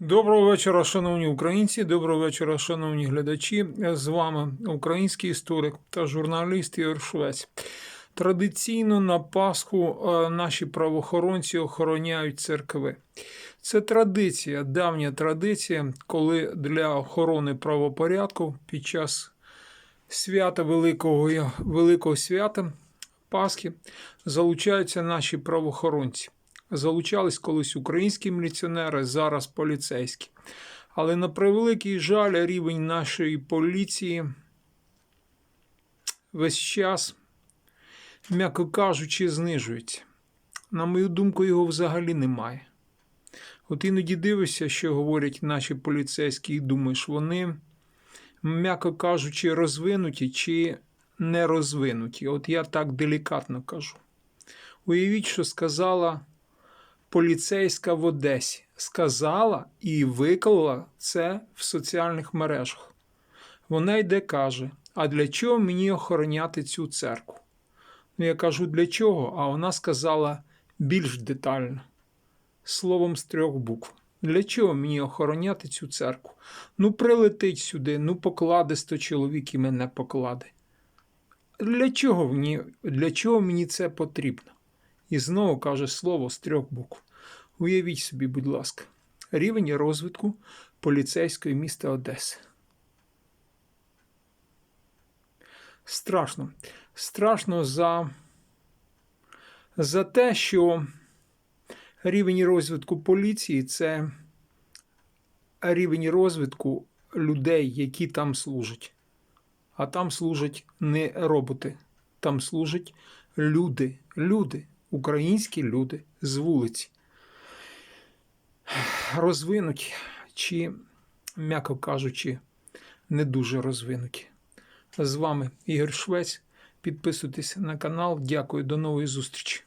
Доброго вечора, шановні українці. Доброго вечора, шановні глядачі. З вами український історик та журналіст Ігор Швець. Традиційно на Пасху е, наші правоохоронці охороняють церкви. Це традиція, давня традиція, коли для охорони правопорядку під час свята Великого, Великого свята Пасхи залучаються наші правоохоронці. Залучались колись українські міліціонери, зараз поліцейські. Але на превеликий жаль, рівень нашої поліції весь час, м'яко кажучи, знижується. На мою думку, його взагалі немає. От іноді дивишся, що говорять наші поліцейські, і думаєш, вони, м'яко кажучи, розвинуті чи не розвинуті. От я так делікатно кажу. Уявіть, що сказала поліцейська в Одесі сказала і виклала це в соціальних мережах. Вона йде каже: А для чого мені охороняти цю церкву? Ну, я кажу, для чого? А вона сказала більш детально, словом з трьох букв. Для чого мені охороняти цю церкву? Ну, прилетить сюди, ну покладе сто чоловік і мене покладе. Для чого мені, для чого мені це потрібно? І знову каже слово з трьох букв. Уявіть собі, будь ласка, рівень розвитку поліцейської міста Одеси. Страшно. Страшно за, за те, що рівень розвитку поліції це рівень розвитку людей, які там служать. А там служать не роботи, там служать люди, люди, українські люди з вулиці розвинуті чи, м'яко кажучи, не дуже розвинуті. З вами Ігор Швець. Підписуйтесь на канал. Дякую, до нової зустрічі.